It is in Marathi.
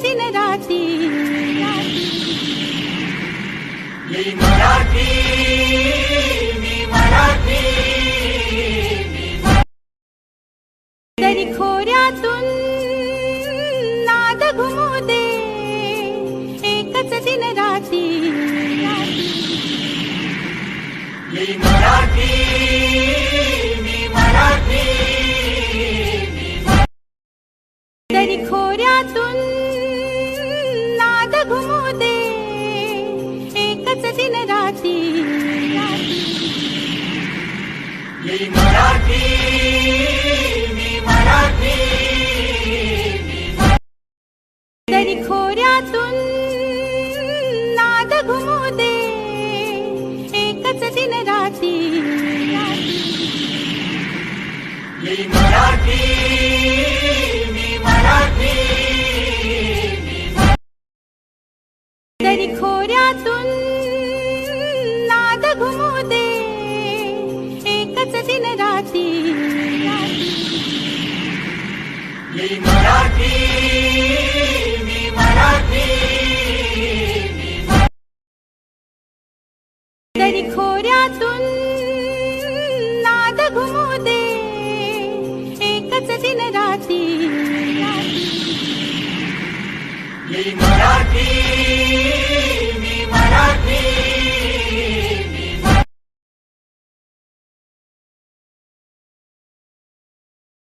दिन राती मी मराठी मी मराठी तरी खोऱ्यातून नाद घुमू दे एकच दिन राती मी मराठी एकच दिन राती मी मराठी मी मराठी. तरी खोऱ्यातून नाद घुमू दे. एकच दिन राती मी मराठी मी मराठी. तरी खोऱ्यातून मराठी।